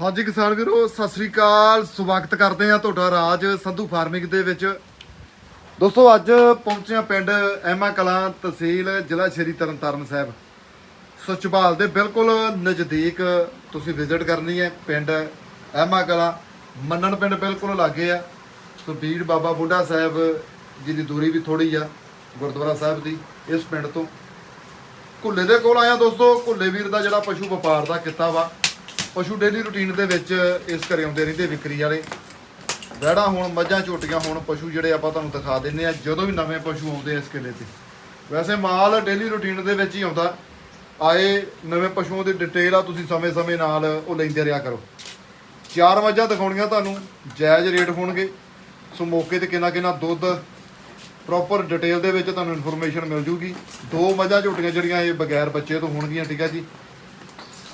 ਹਾਂਜੀ ਕਿਸਾਨ ਵੀਰੋ, ਸਤਿ ਸ੍ਰੀ ਅਕਾਲ। ਸਵਾਗਤ ਕਰਦੇ ਆ ਤੁਹਾਡਾ ਰਾਜ ਸੰਧੂ ਫਾਰਮਿੰਗ ਦੇ ਵਿੱਚ। ਦੋਸਤੋ, ਅੱਜ ਪਹੁੰਚੇ ਆ ਪਿੰਡ ਐਮਾ ਕਲਾਂ ਤਹਿਸੀਲ ਜ਼ਿਲ੍ਹਾ ਸ਼੍ਰੀ ਤਰਨਤਾਰਨ ਸਾਹਿਬ। ਸੋ ਦੇ ਬਿਲਕੁਲ ਨਜ਼ਦੀਕ ਤੁਸੀਂ ਵਿਜ਼ਿਟ ਕਰਨੀ ਹੈ ਪਿੰਡ ਐਮਾ ਕਲਾਂ। ਮੰਨਣ ਪਿੰਡ ਬਿਲਕੁਲ ਲਾਗੇ ਆ। ਸੋ ਬੀੜ ਬਾਬਾ ਬੁੱਢਾ ਸਾਹਿਬ ਜੀ ਦੀ ਦੂਰੀ ਵੀ ਥੋੜੀ ਆ, ਗੁਰਦੁਆਰਾ ਸਾਹਿਬ ਦੀ, ਇਸ ਪਿੰਡ ਤੋਂ। ਘੁੱਲੇ ਦੇ ਕੋਲ ਆਇਆ ਦੋਸਤੋ। ਘੁੱਲੇ ਵੀਰ ਦਾ ਜਿਹੜਾ ਪਸ਼ੂ ਵਪਾਰ ਦਾ ਕਿੱਤਾ ਵਾ ਪਸ਼ੂ ਡੇਲੀ ਰੁਟੀਨ ਦੇ ਵਿੱਚ ਇਸ ਘਰੇ ਆਉਂਦੇ ਰਹਿੰਦੇ ਵਿਕਰੀ ਵਾਲੇ। ਵੈੜਾ ਹੁਣ, ਮੱਝਾਂ ਝੋਟੀਆਂ ਹੁਣ, ਪਸ਼ੂ ਜਿਹੜੇ ਆਪਾਂ ਤੁਹਾਨੂੰ ਦਿਖਾ ਦਿੰਨੇ ਆ ਜਦੋਂ ਵੀ ਨਵੇਂ ਪਸ਼ੂ ਆਉਂਦੇ ਇਸ ਕਿਲੇ ਤੇ। ਵੈਸੇ ਮਾਲ ਡੇਲੀ ਰੁਟੀਨ ਦੇ ਵਿੱਚ ਹੀ ਆਉਂਦਾ। ਆਏ ਨਵੇਂ ਪਸ਼ੂਆਂ ਦੀ ਡਿਟੇਲ ਆ, ਤੁਸੀਂ ਸਮੇਂ-ਸਮੇਂ ਨਾਲ ਉਹ ਲੈਂਦੇ ਰਿਹਾ ਕਰੋ। ਚਾਰ ਮੱਝਾਂ ਦਿਖਾਉਣੀਆਂ ਤੁਹਾਨੂੰ, ਜਾਇਜ਼ ਰੇਟ ਹੋਣਗੇ। ਸੋ ਮੌਕੇ ਤੇ ਕਿੰਨਾ ਕਿੰਨਾ ਦੁੱਧ ਪ੍ਰੋਪਰ ਡਿਟੇਲ ਦੇ ਵਿੱਚ ਤੁਹਾਨੂੰ ਇਨਫੋਰਮੇਸ਼ਨ ਮਿਲ ਜੂਗੀ। ਦੋ ਮੱਝਾਂ ਝੋਟੀਆਂ ਜਿਹੜੀਆਂ ਇਹ ਬਗੈਰ ਬੱਚੇ ਤੋਂ ਹੋਣਗੀਆਂ, ਠੀਕ ਹੈ ਜੀ।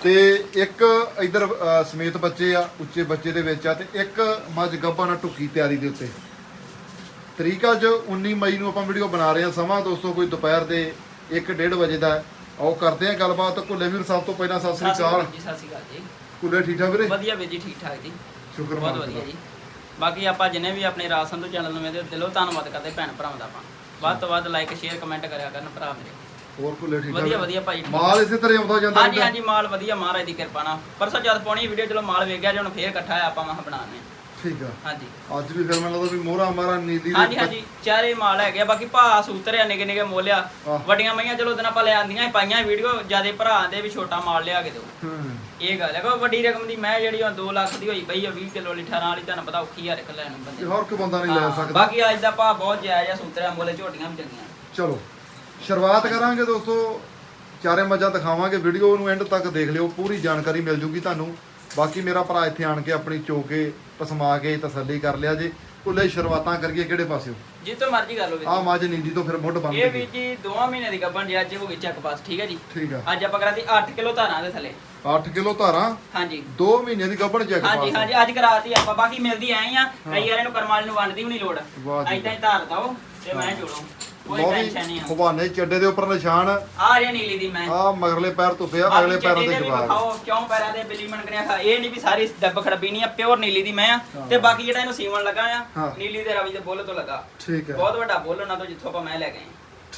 ਤੇ ਇੱਕ ਇਧਰ ਸਮੇਤ ਬੱਚੇ ਆ ਉੱਚੇ ਬੱਚੇ ਦੇ ਵਿੱਚ ਆ ਤੇ ਇੱਕ ਮੱਝ ਗੱਭਾ ਨਾਲ ਟੁੱਕੀ ਤਿਆਰੀ ਦੇ ਉੱਤੇ। ਤਰੀਕ ਅੱਜ 19 ਮਈ ਨੂੰ ਆਪਾਂ ਵੀਡੀਓ ਬਣਾ ਰਹੇ ਹਾਂ ਸਮਾਂ ਦੋਸਤੋ ਕੋਈ ਦੁਪਹਿਰ ਦੇ 1:30 ਵਜੇ ਦਾ। ਆਓ ਕਰਦੇ ਹਾਂ ਗੱਲਬਾਤ। ਘੁੱਲੇ ਵੀਰ ਸਾਹਿਬ ਤੋਂ ਪਹਿਲਾਂ ਸਤਿ ਸ੍ਰੀ ਅਕਾਲ ਜੀ ਸਤਿ ਸ਼੍ਰੀ ਅਕਾਲ ਜੀ। ਘੁੱਲੇ ਠੀਕ ਠਾਕ ਵੀਰੇ? ਵਧੀਆ ਵੀਰ ਜੀ ਠੀਕ ਠਾਕ ਜੀ। ਸ਼ੁਕਰ ਬਹੁਤ ਵਧੀਆ। ਜੀ। ਬਾਕੀ ਆਪਾਂ ਜਿਨੇ ਵੀ ਆਪਣੇ ਰਾਜ ਸੰਧੂ ਚੈਨਲ ਨੂੰ ਮੇਰੇ ਦਿਲੋਂ ਧੰਨਵਾਦ ਕਰਦੇ ਭੈਣ ਭਰਾਵਾਂ ਦਾ ਆਪਾਂ। ਵੱਧ ਤੋਂ ਵੱਧ ਲਾਈਕ ਸ਼ੇਅਰ ਕਮੈਂਟ ਕਰਿਆ ਕਰਨ ਭਰਾ ਮੇਰੇ। ਹੋਰ ਘੁੱਲੇ ਠੀਕ ਵਧੀਆ ਵਧੀਆ ਭਾਈ ਮਾਲ ਇਸੇ ਤਰ੍ਹਾਂ ਆਉਂਦਾ ਜਾਂਦਾ ਹਾਂਜੀ? ਹਾਂਜੀ ਮਾਲ ਵਧੀਆ ਮਹਾਰਾਜ ਦੀ ਕਿਰਪਾ ਨਾਲ। ਪਰਸੋਂ ਜਦ ਪਾਉਣੀ ਵੀਡੀਓ ਚਲੋ ਮਾਲ ਵੇਖ ਗਿਆ ਜੀ ਹੁਣ ਫੇਰ ਇਕੱਠਾ ਆ ਆਪਾਂ ਮਹਾਂ ਬਣਾਉਂਦੇ ਹਾਂ। ਠੀਕ ਆ। ਹਾਂਜੀ। ਅੱਜ ਵੀ ਫਿਰ ਮੈਨੂੰ ਲੱਗਦਾ ਵੀ ਮੋਹਰਾ ਮਾਰਾ ਨੀਲੀ ਹਾਂਜੀ ਹਾਂਜੀ ਚਾਰੇ ਮਾਲ ਹੈਗੇ ਆ, ਬਾਕੀ ਭਾ ਸੂਤਰ ਆ ਨਿੱਕੇ ਨਿੱਕੇ ਮੋਲਿਆ। ਵੱਡੀਆਂ ਮਈਆਂ ਚਲੋ ਦਿਨ ਆਪਾਂ ਲੈ ਆਂਦੀਆਂ ਪਾਈਆਂ ਵੀਡੀਓ ਜਿਆਦੇ ਭਰਾ ਦੇ ਵੀ ਛੋਟਾ ਮਾਲ ਲਿਆ ਕੇ ਦਿਓ। ਹੂੰ। ਇਹ ਗੱਲ ਹੈ ਕੋਈ ਵੱਡੀ ਰਕਮ ਦੀ ਮੈਂ ਜਿਹੜੀ ਹੁਣ 2 ਲੱਖ ਦੀ ਹੋਈ ਪਈ ਆ 20 ਕਿਲੋ ਵਾਲੀ 18 ਵਾਲੀ ਤੁਹਾਨੂੰ ਪਤਾ ਔਖੀ ਆ ਰਕ ਲੈਣ ਬੰਦੇ ਹਰ ਕੋਈ ਬੰਦਾ ਨਹੀਂ ਲੈ ਸਕਦਾ। ਬਾਕੀ ਅੱਜ ਦਾ ਭਾ ਬਹੁਤ ਜਾਇਜ਼ ਆ ਸੂਤਰਿਆ ਮੁੱਲ ਝੋਟੀਆਂ ਵੀ ਚੰਗੀਆਂ ਚਲੋ। ਸ਼ੁਰੂਆਤ ਕਰਾਂਗੇ ਦੋਸਤੋ। ਚਾਰੇ ਮੱਝਾਂ ਦਿਖਾਵਾਂਗੇ ਵੀਡੀਓ ਨੂੰ ਐਂਡ ਤੱਕ ਦੇਖ ਲਿਓ ਪੂਰੀ ਜਾਣਕਾਰੀ ਮਿਲ ਜੂਗੀ ਤੁਹਾਨੂੰ। ਬਾਕੀ ਮੇਰਾ ਭਰਾ ਇੱਥੇ ਆਣ ਕੇ ਆਪਣੀ ਚੋਕੇ ਪਸਮਾ ਕੇ ਤਸੱਲੀ ਕਰ ਲਿਆ ਜੇ। ਕੁੱਲੇ ਸ਼ੁਰੂਆਤਾਂ ਕਰੀਏ ਕਿਹੜੇ ਪਾਸਿਓ? ਜਿੱਤੋਂ ਮਰਜ਼ੀ ਕਰ ਲਓ ਵੀਰ ਆ ਮੱਝ ਨੀਂਦੀ ਤੋਂ ਫਿਰ ਮੁੱਢ ਬੰਦ। ਇਹ ਵੀ ਜੀ ਦੋਵਾਂ ਮਹੀਨੇ ਦੀ ਗੱਭਣ ਜੀ ਅੱਜ ਹੋ ਗਈ ਚੱਕ ਪਾਸ ਠੀਕ ਹੈ ਜੀ? ਠੀਕ ਆ। ਅੱਜ ਆਪਾਂ ਕਰਾਤੀ 8 ਕਿਲੋ ਧਾਰਾਂ ਦੇ ਥੱਲੇ। 8 ਕਿਲੋ ਧਾਰਾਂ? ਹਾਂਜੀ। 2 ਮਹੀਨੇ ਦੀ ਗੱਭਣ ਚੈੱਕ ਹਾਂਜੀ ਪਾਸ। ਹਾਂਜੀ ਅੱਜ ਕਰਾਤੀ ਆਪਾਂ ਬਾਕੀ ਮਿਲਦੀ ਐ ਆ। ਕਈ ਵਾਲੇ ਨੂੰ ਕਰਮਾਲ ਨੂੰ ਵੰਡਦੀ ਵੀ ਨਹੀਂ ਲੋੜ। ਐਦਾਂ ਹੀ ਧਾਰ ਦਓ ਤੇ ਮੈਂ ਜੋੜੋ। ਕੋਈ ਟੈਨਸ਼ਨ ਨਹੀਂ ਆ। ਚੱਡੇ ਦੇ ਉੱਪਰ ਨਿਸ਼ਾਨ। ਆ ਰਿਹਾ ਨੀਲੀ ਦੀ ਮੈਂ। ਆ ਮਗਰਲੇ ਪੈਰ ਤੋਂ ਪਿਆ ਬਾਕੀ ਅਗਲੇ ਪੈਰਾਂ ਤੇ ਜਵਾਬ। ਵਿਖਾਓ, ਕਿਉਂ ਪੈਰਾਂ ਦੇ ਬਿੱਲੀ ਮਣਕਣਿਆ ਖਾ ਇਹ ਨਹੀਂ ਵੀ ਸਾਰੀ ਡੱਬ ਖੜਬੀ ਨਹੀਂ ਆ ਪਿਓਰ ਨੀਲੀ ਦੀ ਮੈਂ ਆ। ਤੇ ਬਾਕੀ ਜਿਹੜਾ ਇਹਨੂੰ ਸੀਵਣ ਲੱਗਾ ਹਾਂ। ਆ ਨੀਲੀ ਦੇ ਰਵੀ ਦੇ ਬੁੱਲ ਤੋਂ ਲੱਗਾ। ਠੀਕ ਹੈ। ਬਹੁਤ ਵੱਡਾ ਬੁੱਲ ਉਹਨਾਂ ਤੋਂ ਜਿੱਥੋਂ ਆਪਾਂ ਮੈਂ ਲੈ ਗਏ